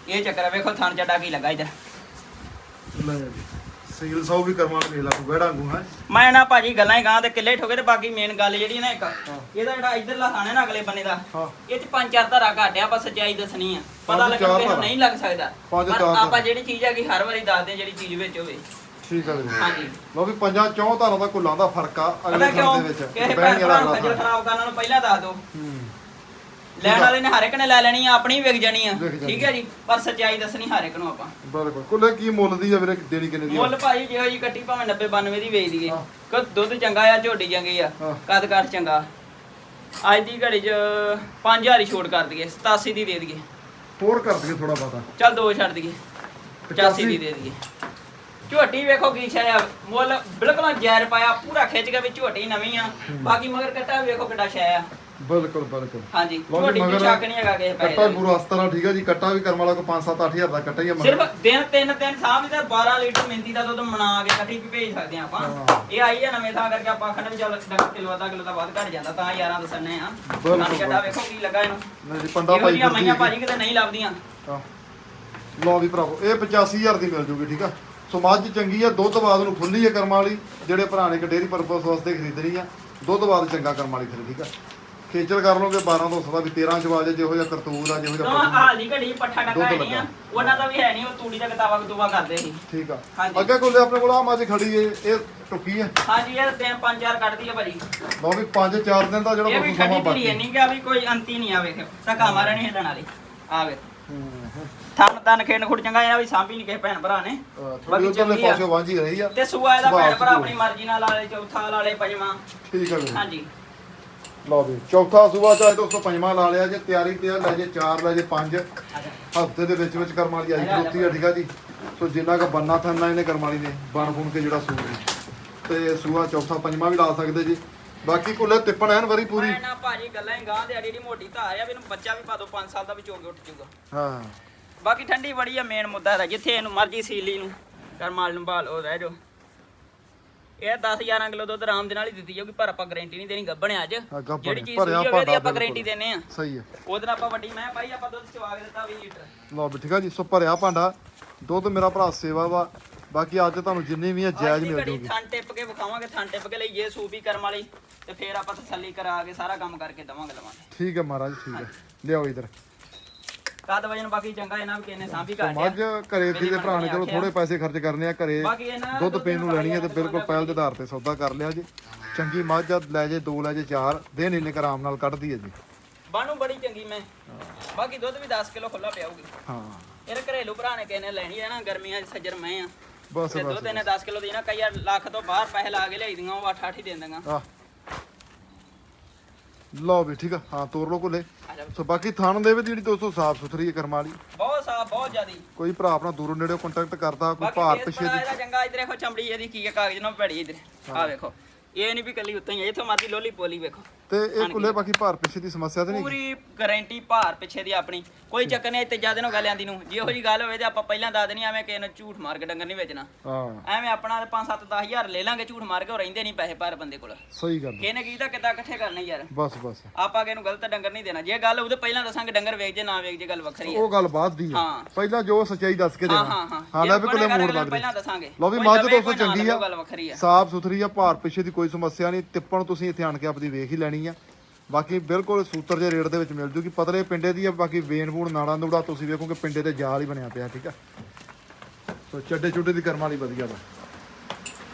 ਇਹ ਚੱਕਰ ਆ, ਵੇਖੋ ਥਣ ਚੱਡਾ ਕੀ ਲੱਗਾ ਇਧਰ। ਲੈ ਜੀ। ਸਿੰਗਲ ਸੌ ਵੀ ਕਰਮਾਂ ਨੂੰ ਵੇਖ ਲਾ ਕੋਈ ਬਹਿੜਾ ਨੂੰ ਹੈ? ਮੈਂ ਨਾ ਭਾਜੀ ਗੱਲਾਂ ਹੀ ਗਾਂ ਤੇ ਕਿੱਲੇ ਠੋਕੇ ਤੇ ਬਾਕੀ ਮੇਨ ਗੱਲ ਜਿਹੜੀ ਨਾ ਇੱਕ ਇਹਦਾ ਜਿਹੜਾ ਇਧਰਲਾ ਥਾਣਾ ਨਾ ਅਗਲੇ ਬੰਨੇ ਦਾ ਹਾਂ। ਇਹ ਚ ਪੰਜ ਚਾਰ ਧਾਰਾ ਘਾਟਿਆ ਆਪਾਂ ਸੱਚਾਈ ਦੱਸਣੀ ਆ। ਪਤਾ ਪੰਜ ਲੱਗਣ ਚਾਰ ਨੂੰ ਧਾਰਾਂ। ਨਹੀਂ ਲੱਗ ਸਕਦਾ। ਪੰਜ ਪਰ ਚਾਰ ਆਪਾਂ। ਜਿਹੜੀ ਚੀਜ਼ ਆ ਕਿ ਹਰ ਵਾਰੀ ਦੱਸਦੇ ਹਾਂ ਜਿਹੜੀ ਚੀਜ਼ ਵਿੱਚ ਹੋਵੇ। ਠੀਕ ਆ ਜੀ ਹਾਂਜੀ। ਲਓ ਵੀ ਪੰਜਾਂ ਚੌਂ ਧਾਰਾਂ ਦਾ ਕੁੱਲਾਂ ਦਾ ਫ਼ਰਕ ਆ ਪਤਾ ਅਗਲੇ ਕਿਉਂ ਥਾਂ ਦੇ ਵਿੱਚ। ਕਿਸੇ ਬਹਿਣ ਭੈਣ ਵਾਲਾ ਭਰਾ ਨੂੰ ਖੱਜਲ। ਖਰਾਬ ਕਰਨ ਨਾਲੋਂ ਪਹਿਲਾਂ ਦੱਸ ਦਿਓ। ਹੂੰ। ਲੈਣ ਵਾਲੇ ਨੇ ਹਰ ਇੱਕ ਨੇ ਲੈ ਲੈਣੀ ਆ ਆਪਣੀ ਵਿਕ ਜਾਣੀ ਆ। ਵਿਕ ਜਾਣੀ ਠੀਕ ਹੈ ਜੀ? ਪਰ ਸੱਚਾਈ ਦੱਸਣੀ ਹਰ ਇੱਕ ਨੂੰ ਆਪਾਂ। ਬਿਲਕੁਲ। ਕੁੱਲੇ ਕੀ ਮੁੱਲ ਦੀ ਆ ਵੀਰੇ? ਦੇਣੀ ਕਿੰਨੇ ਦੀ ਆ? ਮੁੱਲ ਭਾਈ ਜਿਹੋ ਜੀ ਕੱਟੀ ਭਾਵੇਂ 90 92 ਦੀ ਵੇਚ ਦਈਏ। ਹਾਂ। ਕਿ ਦੁੱਧ ਚੰਗਾ ਆ ਝੋਟੀ ਚੰਗੀ ਆ ਹਾਂ। ਕੱਦ ਕਾਠ ਚੰਗਾ? ਅੱਜ ਦੀ ਘੜੀ 'ਚ 5000 ਹੀ ਛੋਟ ਕਰ ਦਈਏ 87 ਦੀ ਦੇ ਦਈਏ। ਹੋਰ ਕਰ ਦਈਏ ਥੋੜਾ ਬਾਤਾ ਚੱਲ ਦੋ ਛੱਡ ਦਈਏ 85 ਦੀ ਦੇ ਦਈਏ। ਝੋਟੀ ਵੇਖੋ ਕੀ ਸ਼ੈ ਆ। ਮੁੱਲ ਬਿਲਕੁਲ ਜ਼ਹਿਰ ਪਾਇਆ ਪੂਰਾ ਖਿੱਚ ਕੇ ਵੀ ਝੋਟੀ ਨਵੀਂ ਆ। ਬਾਕੀ ਮਗਰ ਕੱਟਾ ਵੇਖੋ ਕਿੱਡਾ ਆ। ਬਿਲਕੁਲ ਬਿਲਕੁਲ। ਹਾਂਜੀ ਲਓ ਜੀ, ਮਗਰ ਸ਼ੱਕ ਨਹੀਂ ਹੈਗਾ ਕਿਸੇ ਪੈਸੇ ਕੱਟਾ ਦਾ ਵੀ। ਗੁਰੂ ਅਸਤਰਾ ਠੀਕ ਆ ਜੀ ਕੱਟਾ ਵੀ ਕਰਮ ਵਾਲਾ ਕੋ 5-7 8000 ਦਾ ਕੱਟਾ ਹੀ ਆ ਮਗਰ। ਸਿਰਫ ਦਿਨ ਤਿੰਨ ਤਿੰਨ ਸਾਹਮਣੇ ਤੇ 12 ਲੀਟਰ ਮਿੰਤੀ ਦਾ ਦੁੱਧ ਮਨਾ ਕੇ ਕੱਟੀ ਵੀ ਭੇਜ ਸਕਦੇ ਆ ਆਪਾਂ। ਇਹ ਆਈ ਆ ਨਵੇਂ ਥਾਂ ਕਰਕੇ ਆਪਾਂ ਆਖਣ ਵੀ ਚੱਲ ਅੱਧਾ ਕਿਲੋ ਅੱਧਾ ਕਿਲੋ ਦਾ ਵੱਧ ਘਟ ਜਾਂਦਾ ਤਾਂ ਯਾਰਾਂ ਦੱਸਣੇ ਆ ਬਿਲਕੁਲ, ਕੱਟਾ ਵੇਖੋ ਕੀ ਲੱਗਾ ਇਹਨੂੰ। ਨਹੀਂ ਜੀ ਪੰਡਾ ਇਹੋ ਭਾਈ ਜਿਹੀਆਂ ਮਈਆਂ ਭਾਜੀ ਕਿਤੇ ਨਹੀਂ ਲੱਭਦੀਆਂ। ਹਾਂ। ਲਓ ਵੀ ਭਰਾਵੋ ਇਹ 85000 ਦੀ ਮਿਲ ਜੂਗੀ ਠੀਕ ਆ? ਸੋ ਮੱਝ ਚੰਗੀ ਆ ਦੁੱਧ ਬਾਦ ਨੂੰ ਖੁੱਲੀ ਆ ਕਰਮ ਵਾਲੀ ਜਿਹੜੇ ਭਰਾ ਨੇ ਇੱਕ ਡੇਰੀ ਪਰਪਸ ਵਾਸਤੇ ਖਰੀਦਣੀ ਆ ਦੁੱਧ ਬਾਦ ਚੰਗਾ ਕਰਮ ਵਾਲੀ ਫਿਰ ਠੀਕ ਆ? ਖੇਚਲ ਕਰ ਲਓਗੇ 12 ਤੋਂ ਸਦਾ ਵੀ 13 ਚ ਵਾਜੇ ਜਿਹੋ ਜਿਹਾ ਕਰਤੂਰ ਆ ਜਿਹੋ ਜਿਹਾ ਹਾਲ ਦੀ ਘੜੀ ਪੱਠਾ ਦੁੱਧ ਟੱਕਾ ਹੈ ਨਹੀਂ ਆ। ਲੱਗਾ। ਉਹਨਾਂ ਦਾ ਵੀ ਹੈ ਨਹੀਂ ਉਹ ਤੂੜੀ ਦਾ ਕਿਤਾਬਾਂ ਕਤੂਬਾ ਕਰਦੇ ਸੀ। ਠੀਕ ਆ। ਹਾਂਜੀ। ਅੱਗੇ ਕੋਲੇ ਆਪਣੇ ਕੋਲ ਆ ਮੱਝ ਖੜੀ ਏ ਇਹ ਟੁੱਕੀ ਆ। ਹਾਂਜੀ ਇਹ ਦਿਨ ਪੰਜ ਚਾਰ ਕੱਢਦੀ ਆ ਭਾਜੀ ਲਓ ਵੀ 5-4 ਦਿਨ ਦਾ ਜਿਹੜਾ ਇਹ ਵੀ ਪਸ਼ੂ ਸਮਾਂ ਖੱਡੀ ਧੀਰੀ ਬਾਕੀ ਨਹੀਂ ਕਿ ਵੀ ਕੋਈ ਅੰਤੀ ਨਹੀਂ ਆ ਵੇਖ ਧੱਕਾ ਮਾਰਨ ਨਹੀਂ ਹਿੱਲਣ ਵਾਲੀ ਆ ਵੇਖ ਹੂੰ, ਹੂੰ। ਥਣ ਤਨ ਖੇਡ ਖੁੜ ਚੰਗਾ ਇਹਨਾਂ ਵੀ ਸਾਂਭੀ ਨਹੀਂ ਕਿਸੇ ਭੈਣ ਭਰਾ ਨੇ। ਅਹ ਥੋੜੀ ਬਾਕੀ ਉਧਰਲੇ ਚੰਗੀ ਆ। ਪਾਸੇ ਵਾਂਝੀ ਰਹੀ ਆ। ਤੇ ਸੂਆ ਇਹਦਾ ਸੁਭਾਅ ਭੈਣ ਭਰਾ ਸੁਭਾਅ। ਆਪਣੀ ਮਰਜ਼ੀ ਨਾਲ ਲਾ ਲੇ ਚੌਥਾ ਲਾ ਲੇ ਪੰਜਵਾਂ। ਠੀਕ ਆ ਜੀ ਹਾਂਜੀ। ਲਓ ਵੀ ਚੌਥਾ ਸੂਬਾ ਚਾਹੇ ਦੋਸਤੋ ਪੰਜਵਾਂ ਲਾ ਲਿਆ ਜੇ ਤਿਆਰੀ ਤੇ ਆ, ਲੈ ਜੇ 4 ਲੈ ਜੇ 5 ਹਫ਼ਤੇ ਦੇ ਵਿੱਚ ਵਿੱਚ ਕਰਮ ਵਾਲੀ ਆਈ ਖਲੋਤੀ ਆ ਠੀਕ ਆ ਜੀ। ਸੋ ਜਿੰਨਾ ਕ ਬੰਨਾ ਥੰਨਾ ਇਹਨੇ ਕਰਮ ਵਾਲੀ ਨੇ ਬਣ ਬੁਣ ਕੇ ਜਿਹੜਾ ਸੂਟ ਨੇ ਤੇ ਸੂਆ ਚੌਥਾ ਪੰਜਵਾਂ ਵੀ ਲਾ ਸਕਦੇ ਜੀ। ਬਾਕੀ ਕੁੱਲੇ ਤਿੱਪਣ ਐਨ ਵਰੀ ਪੂਰੀ। ਮੈਂ ਨਾ ਭਾਜੀ ਗੱਲਾਂ ਹੀ ਗਾਂ ਦੇ ਆੜੀ ਦੀ ਮੋਟੀ ਧਾਰ ਆ ਇਹਨੂੰ ਬੱਚਾ ਵੀ ਪਾ ਦੋ 5 ਸਾਲ ਦਾ ਵੀ ਚੋ ਕੇ ਉੱਠ ਜਾਊਗਾ। ਹਾਂ। ਬਾਕੀ ਠੰਡੀ ਬੜੀ ਆ ਮੇਨ ਮੁੱਦਾ ਇਹਦਾ ਜਿੱਥੇ ਇਹਨੂੰ ਮਰਜ਼ੀ ਸੀਲੀ ਨੂੰ ਕਰਮਾਲ ਨੂੰ ਭਾਲ ਉਹ ਰਹਿ ਜੋ ਇਹ 10 11 ਕਿਲੋ ਦੁੱਧ ਆਰਾਮ ਦੇ ਨਾਲ ਹੀ ਦਿੱਤੀ ਜਾਊਗੀ ਪਰ ਆਪਾਂ ਗਾਰੰਟੀ ਨਹੀਂ ਦੇਣੀ ਗੱਬਣੇ ਅੱਜ। ਹਾਂ, ਗੱਭਣ ਜਿਹੜੀ ਚੀਜ਼ ਭਰਿਆ ਸੂਈ ਹੋਵੇ ਉਹਦੀ ਆਪਾਂ ਬਿਲਕੁਲ। ਗਾਰੰਟੀ ਦਿੰਨੇ ਆ। ਸਹੀ ਹੈ ਉਹਦੇ ਨਾਲ ਆਪਾਂ ਵੱਡੀ ਮੈਂ ਭਾਈ ਆਪਾਂ ਦੁੱਧ ਚਵਾ ਕੇ ਦਿੱਤਾ 20 ਲੀਟਰ। ਲਓ ਵੀ ਠੀਕ ਆ ਜੀ ਸੋ ਭਰਿਆ ਭਾਂਡਾ ਦੁੱਧ ਮੇਰਾ ਭਰਾ ਸੇਵਾ ਵਾ। ਬਾਕੀ ਅੱਜ ਤੁਹਾਨੂੰ ਜਿੰਨੀ ਵੀ ਆ ਜਾਇਜ਼ ਮਿਲ ਜੂਗੀ। ਥਣ ਟਿੱਪ ਕੇ ਵਿਖਾਵਾਂਗੇ ਥਣ ਟਿੱਪ ਕੇ ਲਈ ਜੇ ਸੂਪ ਹੀ ਕਰਮ ਵਾਲੀ ਤੇ ਫੇਰ ਆਪਾਂ ਤਸੱਲੀ ਕਰਾ ਕੇ ਸਾਰਾ ਕੰਮ ਕਰਕੇ ਦਵਾਂਗੇ ਲਵਾਂਗੇ ਠੀਕ ਹੈ ਮਹਾਰਾਜ ਠੀਕ ਹੈ ਲਿਆਓ ਇਧਰ। ਕਦ ਵਜਨ ਬਾਕੀ ਚੰਗਾ ਇਹਨਾਂ ਵੀ ਕਿੰਨੇ ਸਾਂਭੀ ਘਾਟਿਆ ਮੱਝ ਘਰੇ ਦੀ ਦੇ ਭਰਾ ਨੇ ਚਲੋ ਥੋੜੇ ਪੈਸੇ ਖਰਚ ਕਰਨੇ ਆ ਘਰੇ ਬਾਕੀ ਇਹਨਾਂ ਦੁੱਧ ਪੀਣ ਨੂੰ ਲੈਣੀ ਹੈ ਤੇ ਬਿਲਕੁਲ ਪਹਿਲ ਦੇ ਆਧਾਰ ਤੇ ਸੌਦਾ ਕਰ ਲਿਆ ਜੀ। ਚੰਗੀ ਮੱਝ ਆ, ਲੈ ਜੇ ਦੋ ਲੈ ਜੇ ਚਾਰ ਦਿਨ ਇੰਨੇ ਕੁ ਆਰਾਮ ਨਾਲ ਕੱਢਦੀ ਹੈ ਜੀ। ਬਾਣੂ ਬੜੀ ਚੰਗੀ ਮੈਂ। ਬਾਕੀ ਦੁੱਧ ਵੀ 10 ਕਿਲੋ ਖੁੱਲਾ ਹਾਂ। ਇਹਦੇ ਘਰੇਲੂ ਭਰਾ ਨੇ ਲੈਣੀ ਹੈ ਨਾ ਗਰਮੀਆਂ 'ਚ ਸੱਜਰ ਮੈਂ ਆ। ਬਸ ਤੇ ਬਸ ਦੁੱਧ ਇਹਨੇ 10 ਕਿਲੋ ਦੀ ਨਾ ਕਈ ਲੱਖ ਤੋਂ ਬਾਹਰ ਪੈਸੇ ਲਾ ਕੇ ਲਿਆਈ ਦੀਆਂ ਉਹ 8 8 ਹੀ ਦੇ ਦਿੰਦਾਗਾ ਲਓ ਵੀ ਠੀਕ ਆ ਹਾਂ ਤੋਰ ਲੋ ਕੋਲੇ। ਸੋ ਬਾਕੀ ਥਾਣ ਦੇ ਵਿੱਚ ਜਿਹੜੀ ਦੋਸਤੋ ਸਾਫ਼ ਸੁਥਰੀ ਹੈ ਕਰਮ ਵਾਲੀ। ਬਹੁਤ ਸਾਫ਼ ਬਹੁਤ ਜ਼ਿਆਦੀ। ਕੋਈ ਭਰਾ ਆਪਣਾ ਦੂਰੋਂ ਨੇੜੇ ਕੰਟੈਕਟ ਕਰਦਾ ਕੋਈ ਭਾਰ ਪਿਛੇ ਦੀ ਇਹਦਾ ਚੰਗਾ ਇਧਰ ਦੇਖੋ ਚਮੜੀ ਇਹਦੀ ਕੀ ਹੈ ਕਾਗਜ਼ ਨਾਲ ਭੈੜੀ ਇਧਰ। ਆ ਵੇਖੋ ਇਹ ਨਹੀਂ ਵੀ ਕੱਲੀ ਉੱਤੇ ਹੀ ਹੈ ਇੱਥੋਂ ਮਰਦੀ ਲੋਲੀ ਪੋਲੀ ਵੇਖੋ। ਤੇ ਇਹ ਕੁੱਲੇ ਬਾਕੀ ਭਾਰ ਪਿਛੇ ਦੀ ਸਮੱਸਿਆ ਤੇ ਨਹੀਂ ਪੂਰੀ ਗਾਰੰਟੀ ਭਾਰ ਪਿੱਛੇ ਦੀ ਆਪਣੀ। ਕੋਈ ਚੱਕਰ ਨਹੀਂ ਇੱਥੇ ਜ਼ਿਆਦਾ ਨੂੰ ਗੱਲ ਆਂਦੀ ਨੂੰ। ਜੇ ਇਹੋ ਜੀ ਗੱਲ ਹੋਵੇ ਤੇ ਆਪਾਂ ਪਹਿਲਾਂ ਦੱਸ ਦੇਣੀ ਐਵੇਂ ਕਿਸੇ ਨੂੰ ਝੂਠ ਮਾਰ ਕੇ ਡੰਗਰ ਨਹੀਂ ਵੇਚਣਾ। ਹਾਂ। ਐਵੇਂ ਆਪਣਾ 5 7 10 ਹਜ਼ਾਰ ਲੈ ਲਾਂਗੇ ਝੂਠ ਮਾਰ ਕੇ ਉਹ ਰਹਿੰਦੇ ਨਹੀਂ ਪੈਸੇ ਪਰ ਬੰਦੇ ਕੋਲ। ਸਹੀ ਗੱਲ ਕਿਹਨੇ ਕੀ ਤਾਂ ਕਿੱਦਾਂ ਇਕੱਠੇ ਕਰਨੇ ਯਾਰ। ਬਸ ਬਸ। ਆਪਾਂ ਕਿਸੇ ਨੂੰ ਗਲਤ ਡੰਗਰ ਨਹੀਂ ਦੇਣਾ। ਜੇ ਗੱਲ ਉਹਦੇ ਪਹਿਲਾਂ ਦੱਸਾਂਗੇ ਡੰਗਰ ਵੇਚ ਜੇ ਨਾ ਵੇਚ ਜੇ ਗੱਲ ਵੱਖਰੀ ਹੈ ਉਹ ਗੱਲ ਬਾਅਦ ਦੀ ਹੈ। ਪਹਿਲਾਂ ਜੋ ਸੱਚਾਈ ਦੱਸ ਕੇ ਦੇਣਾ। ਹਾਂ ਹਾਂ ਹਾਂ। ਜੇ ਲੈ ਵੀ ਕੁੱਲੇ ਮੋੜ ਲੱਗ ਪਹਿਲਾਂ ਦੱਸਾਂਗੇ। ਲਓ ਵੀ ਮੱਝ ਨਾ ਚੰਗੀ ਆ। ਉਹ ਸਾਫ਼ ਸੁਥਰੀ ਆ ਭਾਰ ਪਿਛੇ ਦੀ ਕੋਈ ਸਮੱਸਿਆ ਨਹੀਂ। ਤਿੱਪਣ ਤੁਸੀਂ ਇੱਥੇ ਆਣ ਕੇ ਆਪਦੀ ਵੇਖ ਹੀ ਲੈਣੀ ਜਾਣੀ ਆ। ਬਾਕੀ ਬਿਲਕੁਲ ਸੂਤਰ ਜੇ ਰੇਟ ਦੇ ਵਿੱਚ ਮਿਲ ਜੂਗੀ। ਪਤਲੇ ਪਿੰਡੇ ਦੀ ਆ ਬਾਕੀ ਵੇਨ ਵੂਣ ਨਾੜਾ ਨੂੜਾ ਤੁਸੀਂ ਵੇਖੋਗੇ ਪਿੰਡੇ ਤੇ ਜਾਲ ਹੀ ਬਣਿਆ ਪਿਆ ਠੀਕ ਆ। ਸੋ ਚੱਡੇ ਚੁੱਡੇ ਦੀ ਕਰਮ ਵਾਲੀ ਵਧੀਆ ਵਾ।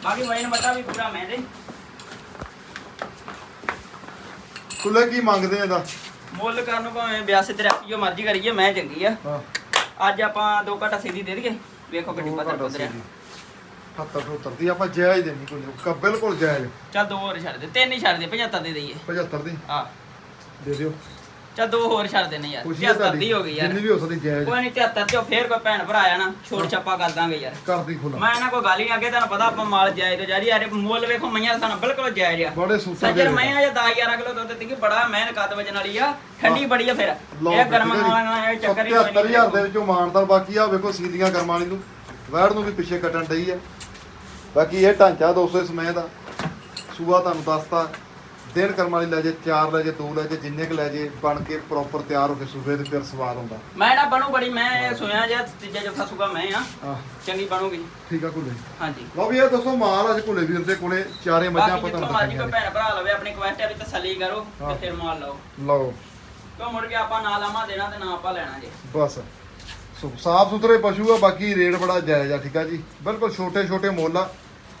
ਬਾਕੀ ਵਜਨ ਬਟਾ ਵੀ ਪੂਰਾ ਮੈਂ ਦੇ ਕੁੱਲੇ ਕੀ ਮੰਗਦੇ ਆ ਦਾ ਮੁੱਲ ਕਰਨ ਭਾਵੇਂ 82 83 ਜੋ ਮਰਜ਼ੀ ਕਰੀਏ ਮੈਂ ਚੰਗੀ ਆ। ਅੱਜ ਆਪਾਂ ਦੋ ਘਟਾ ਸਿੱਧੀ ਦੇ ਦਈਏ। ਵੇਖੋ ਗੱਡੀ ਪਤਰ ਪਤਰ ਆ। 77 77 ਦੀ ਆਪਾਂ ਜਾਇਜ਼ ਦੇਣੀ ਕੋਈ ਨਹੀਂ। ਬਿਲਕੁਲ ਜਾਇਜ਼। ਚੱਲ ਦੋ ਹੋਰ ਛੱਡ ਦੇ ਤਿੰਨ ਹੀ ਛੱਡ ਦੇ 75 ਦੇ ਦਈਏ। 75 ਦੀ। ਆ ਦੇ ਦਿਓ। ਚੱਲ ਦੋ ਹੋਰ ਛੱਡ ਦੇਣੇ ਯਾਰ 75 ਦੀ ਹੋ ਗਈ ਯਾਰ। ਜਿੰਨੀ ਵੀ ਹੋ ਸਕਦੀ ਜਾਇਜ਼। ਕੋਈ ਨਹੀਂ 73 ਚੋਂ ਫੇਰ ਕੋਈ ਭੈਣ ਭਰਾ ਆ ਨਾ ਛੋੜ ਛੱਪਾ ਕਰ ਦਾਂਗੇ ਯਾਰ। ਕਰਦੀ ਖੁਲਾ ਮੈਂ ਨਾ ਕੋਈ ਗੱਲ ਅੱਗੇ ਤੁਹਾਨੂੰ ਪਤਾ ਆਪਾਂ ਮਾਲ ਜਾਇਜ਼ ਤੋਂ ਜਾਰੀ ਯਾਰ ਮੁੱਲ ਵੇਖੋ ਮਈਆਂ ਸਾਨੂੰ ਬਿਲਕੁਲ ਜਾਇਜ਼ ਆ। ਬੜੇ ਸੂਤਰ ਸੱਜਰ ਮੈਂ ਆ। 10 11 ਕਿਲੋ ਦੁੱਧ ਦਿੱਤੀ ਬੜਾ ਮਿਹਨਤ ਕਦ ਵਜਣ ਵਾਲੀ ਆ ਠੰਡੀ ਬੜੀ ਆ ਫੇਰ। ਇਹ ਗਰਮ ਨਾਲ ਇਹ ਚੱਕਰ ਹੀ 70000 ਦੇ ਵਿੱਚੋਂ ਮਾਨਦਾਰ ਬਾਕੀ ਆ ਵੇਖੋ ਸੀਲੀਆਂ ਗਰਮਾਣੀ ਨੂੰ। ਵੈੜ ਨੂੰ ਵੀ ਪਿੱਛੇ ਕੱਟਣ ਡਈ ਆ। ਬਾਕੀ ਇਹ ਢਾਂਚਾ 200 ਸਮੇਂ ਦਾ। ਸੂਆ ਤੁਹਾਨੂੰ ਦੱਸਤਾ। ਦਿਨ ਕਰਮਾਂ ਵਾਲੀ ਲੈ ਜੇ ਚਾਰ ਲੈ ਜੇ ਦੋ ਲੈ ਜੇ ਜਿੰਨੇ ਕ ਲੈ ਜੇ ਬਣ ਕੇ ਪ੍ਰੋਪਰ ਤਿਆਰ ਹੋ ਕੇ ਸੂਬੇ ਤੇ ਫਿਰ ਸਵਾਦ ਆਉਂਦਾ ਮੈਂ ਨਾ ਬਣੂ ਬੜੀ ਮੈਂ ਸੁਣਿਆ ਜੇ ਤੀਜਾ ਚੌਥਾ ਸੁਗਾ ਮੈਂ ਆ। ਚੰਗੀ ਬਣੂਗੀ। ਠੀਕ ਆ ਕੁੱਲੇ। ਹਾਂਜੀ। ਲਓ ਵੀ ਇਹ ਦੋਸਤੋ ਮਾਲ ਅੱਜ ਕੁੱਲੇ ਵੀਰ ਦੇ ਕੋਲੇ ਚਾਰੇ ਮੱਝਾਂ ਬਾਕੀ ਜਿੱਥੋਂ ਤੁਹਾਨੂੰ ਮਰਜ਼ੀ ਕੋਈ ਭੈਣ ਭਰਾ ਲਵੇ ਆਪਣੀ ਕੁਐਸਟ ਵੀ ਤਸੱਲੀ ਕਰੋ। ਤੇ ਫਿਰ ਮਾਲ ਲਓ। ਲਓ। ਕਿਉਂ ਮੁੜ ਕੇ ਆਪਾਂ ਨਾ ਲਾਮਾ ਦੇਣਾ ਤੇ ਨਾ ਆਪਾਂ ਲੈਣਾ ਜੇ। ਬਸ। ਸਾਫ਼ ਸੁਥਰੇ ਪਸ਼ੂ ਆ ਬਾਕੀ ਰੇਟ ਬੜਾ ਜਾਇਜ਼ ਆ ਠੀਕ ਆ ਜੀ। ਬਿਲਕੁਲ ਛੋਟੇ ਛੋਟੇ ਮੁੱਲ ਆ।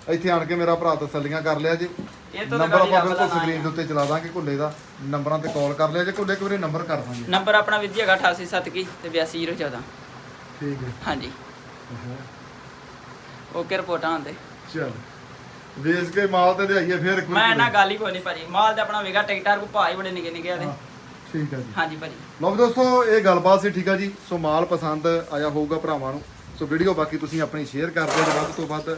ਇੱਥੇ ਆਣ ਕੇ ਮੇਰਾ ਭਰਾ ਤਸੱਲੀਆਂ ਕਰ ਲਿਆ ਜੀ। ਇਹ ਤੋਂ ਨੰਬਰ ਆਪਾਂ ਬਿਲਕੁਲ ਸਕਰੀਨ ਦੇ ਉੱਤੇ ਚਲਾ ਦਾਂਗੇ ਕੁੱਲੇ ਦਾ। ਨੰਬਰਾਂ ਤੇ ਕਾਲ ਕਰ ਲਿਆ ਜੇ ਕੁੱਲੇ ਇੱਕ ਵਾਰੀ ਨੰਬਰ ਕਰ ਦਾਂਗੇ। ਨੰਬਰ ਆਪਣਾ ਜੀ ਹੈਗਾ 8871 ਤੇ 82014 ਠੀਕ ਹੈ। ਹਾਂਜੀ। ਓਕੇ ਰਿਪੋਰਟਾਂ ਆਉਂਦੇ। ਚਲ। ਵੇਚ ਕੇ ਮਾਲ ਤੇ ਲਿਆਈਏ ਫਿਰ ਮੈਂ ਨਾ ਕੁੱਲੇ। ਗੱਲ ਹੀ ਕੋਈ ਨਹੀਂ ਭਾਜੀ। ਮਾਲ ਤੇ ਆਪਣਾ ਵੇਗਾ ਟਿਕਟਾਰ ਕੋ ਭਾਈ ਬੜੇ ਨਿੱਕੇ ਨਿੱਕੇ ਆ ਤੇ ਹਾਂ, ਠੀਕ ਹੈ ਜੀ। ਹਾਂਜੀ ਭਾਜੀ। ਲਓ ਵੀ ਦੋਸਤੋ ਇਹ ਗੱਲਬਾਤ ਸੀ ਠੀਕ ਆ ਜੀ। ਸੋ ਮਾਲ ਪਸੰਦ ਆਇਆ ਹੋਊਗਾ ਭਰਾਵਾਂ ਨੂੰ। ਸੋ ਵੀਡੀਓ ਬਾਕੀ ਤੁਸੀਂ ਆਪਣੀ ਸ਼ੇਅਰ ਕਰ ਦਿਓ ਤੇ ਵੱਧ ਤੋਂ ਵੱਧ।